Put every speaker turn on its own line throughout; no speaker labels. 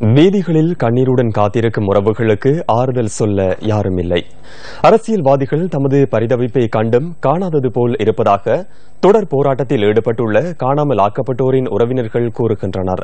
வீதிகளில் கண்ணீருடன் காத்திருக்கும் உறவுகளுக்கு ஆறுதல் சொல்ல யாரும் இல்லை அரசியல்வாதிகள் தமது பரிதவிப்பை கண்டும் காணாதது போல் இருப்பதாக தொடர் போராட்டத்தில் ஈடுபட்டுள்ள காணாமல் ஆக்கப்பட்டோரின் உறவினர்கள் கூறுகின்றனர்.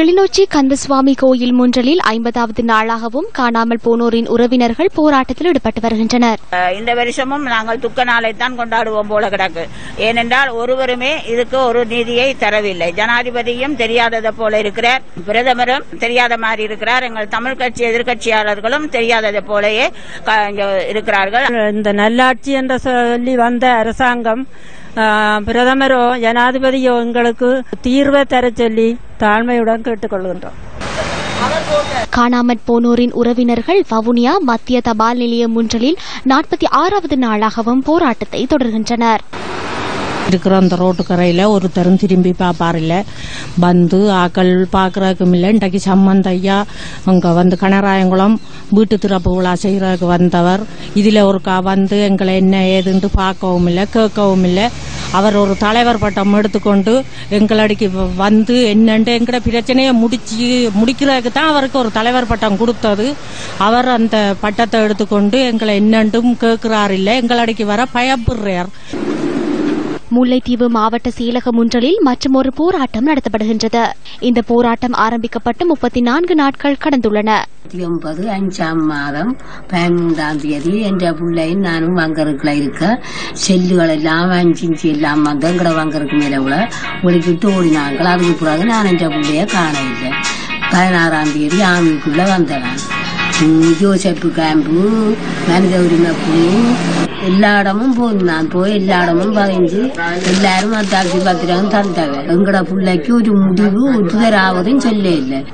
கிளிநொச்சி கந்தசுவாமி கோயில் முன்றலில் ஐம்பதாவது நாளாகவும் காணாமல் போனோரின் உறவினர்கள் போராட்டத்தில் ஈடுபட்டு வருகின்றனர்.
இந்த வருஷமும் நாங்கள் துக்க நாளைத்தான் கொண்டாடுவோம் போல கிடக்கு. ஏனென்றால் ஒருவருமே இதுக்கு ஒரு நீதியை தரவில்லை. ஜனாதிபதியும் தெரியாததை போல இருக்கிறார். பிரதமரும் தெரியாத மாதிரி இருக்கிறார். எங்கள் தமிழ் கட்சி எதிர்க்கட்சியாளர்களும் தெரியாததை போலயே க- இங்க இருக்கிறார்கள்.
இந்த நல்லாட்சி என்று சொல்லி வந்த அரசாங்கம் பிரதமரோ ஜனாதிபதியோ எங்களுக்கு தீர்வை தர சொல்லி தாழ்மையுடன் கேட்டுக்கொள்கின்றோம்.
காணாமற் போனோரின் உறவினர்கள் வவுனியா மத்திய தபால் நிலையம் முன்றலில் நாற்பத்தி ஆறாவது நாளாகவும் போராட்டத்தை தொடர்கின்றனர்.
இருக்கிற அந்த ரோட்டுக்கரையில் ஒருத்தரும் திரும்பி பார்ப்பாரில்ல வந்து ஆக்கள் பார்க்கறதுக்கும் இல்லை இன்றைக்கு சம்மந்தையா அங்கே வந்து கனராயங்குளம் வீட்டு திறப்பு விழா செய்கிறதுக்கு வந்தவர். இதில் ஒருக்கா வந்து எங்களை என்ன ஏதுன்னு பார்க்கவும் இல்லை கேட்கவும் இல்லை. அவர் ஒரு தலைவர் பட்டம் எடுத்துக்கொண்டு எங்களடிக்கு வ- வந்து என்னென்று எங்கட பிரச்சனையை முடிச்சு முடிக்கிறதுக்கு தான் அவருக்கு ஒரு தலைவர் பட்டம் கொடுத்தது. அவர் அந்த பட்டத்தை எடுத்துக்கொண்டு எங்களை என்னென்றும் கேட்கிறார் இல்லை எங்களடிக்கு வர பயப்படுறார்.
முல்லைத்தீவு மாவட்ட செயலக முன்றலில் மற்றுமொரு போராட்டம் நடத்தப்படுகின்றது. இந்த போராட்டம் ஆரம்பிக்கப்பட்டு முப்பத்தி நான்கு நாட்கள் கடந்துள்ளன.
ஒன்பது அஞ்சாம் மாதம் பதினைந்தாம் தேதி என்ற பிள்ளையும் நானும் வங்கருக்குள்ள இருக்க செல்லுகள் எல்லாம் அஞ்சு இஞ்சி எல்லாம் வந்து எங்கட வங்கருக்கு மேல உள்ள ஒழிக்கிட்டு ஓடினாங்க அதுக்கு பிறகு நான் என்ற பிள்ளைய காண இல்லை பதினாறாம் தேதி ஆமிக்குள்ள வந்தேன் உரிமை குழு எல்லா இடமும் போய் நான் போய் எல்லா இடமும் பதிஞ்சு எல்லாரும் அத்தாட்சி பத்திரம் தந்தவ எங்கட பிள்ளைக்கு ஒரு முடிவு உறுதராவதும் சொல்ல இல்லை.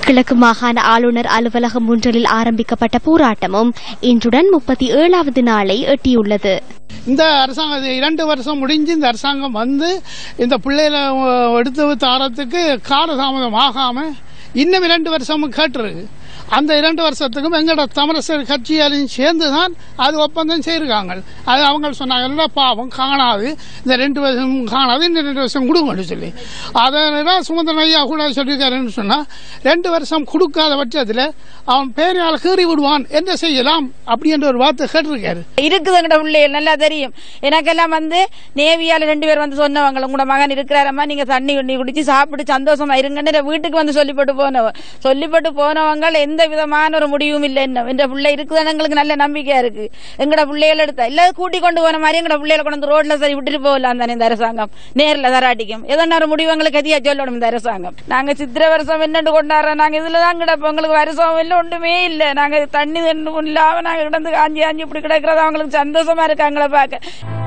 கிழக்கு மாகாண ஆளுநர் அலுவலகம் முன்றலில் ஆரம்பிக்கப்பட்ட போராட்டமும் இன்றுடன் முப்பத்தி ஏழாவது நாளை எட்டியுள்ளது.
இந்த அரசாங்கம் இரண்டு வருஷம் முடிஞ்சு இந்த அரசாங்கம் வந்து இந்த பிள்ளைகளை எடுத்து தாரத்துக்கு காலதாமதம் ஆகாம இன்னும் இரண்டு வருஷமும் கேட்டுருக்கு அந்த இரண்டு வருஷத்துக்கும் எங்களோட தமிழரசர் கட்சியாலையும் சேர்ந்து தான் அது ஒப்பந்தம் செய்திருக்காங்க. அது அவங்க சொன்னாங்க "இல்ல, பாவம் காணாது. இந்த ரெண்டு வருஷம் காணாது இந்த ரெண்டு வருஷம் கொடுங்கன்னு சொல்லி. அதை சுமந்திரன் ஐயா கூட சொல்லியிருக்காருன்னு சொன்னால் ரெண்டு வருஷம் கொடுக்காத பட்சத்தில் அவன் பேரையால் கீறி விடுவான். என்ன செய்யலாம்? அப்படின்ற ஒரு வார்த்தை கேட்டிருக்காரு.
இருக்குது எங்கட பிள்ளைகள் நல்லா தெரியும். எனக்கெல்லாம் வந்து நேவியால் ரெண்டு பேர் வந்து சொன்னவங்க உங்களோட மகன் இருக்கிறாரம்மா நீங்கள் தண்ணி தண்ணி குடிச்சு சாப்பிட்டு சந்தோஷமா இருங்கன்னு வீட்டுக்கு வந்து சொல்லிப்பட்டு போனவன் சொல்லிப்பட்டு போனவங்க எந்த விதமான ஒரு முடிவும் இல்லை. என்ன என்ற பிள்ளை இருக்குதுன்னு எங்களுக்கு நல்ல நம்பிக்கையா இருக்கு. எங்கட பிள்ளைகள் எடுத்தா இல்ல கூட்டி கொண்டு போன மாதிரி எங்கட பிள்ளைகளை கொண்டு வந்து ரோட்ல சரி விட்டுட்டு போகலாம் தானே இந்த அரசாங்கம். நேரில் தராட்டிக்கும். ஏதோ ஒரு முடிவு எங்களுக்கு எதியா சொல்லணும் இந்த அரசாங்கம். நாங்க சித்திர வருஷம் என்னண்டு கொண்டாடுறோம் நாங்க இதுல தான் கிடப்போம் எங்களுக்கு வருஷம் இல்லை ஒன்றுமே இல்லை. நாங்க தண்ணி இல்லாம நாங்க கிடந்து காஞ்சி காஞ்சி இப்படி கிடக்கிறதா அவங்களுக்கு சந்தோஷமா இருக்காங்களே பார்க்க.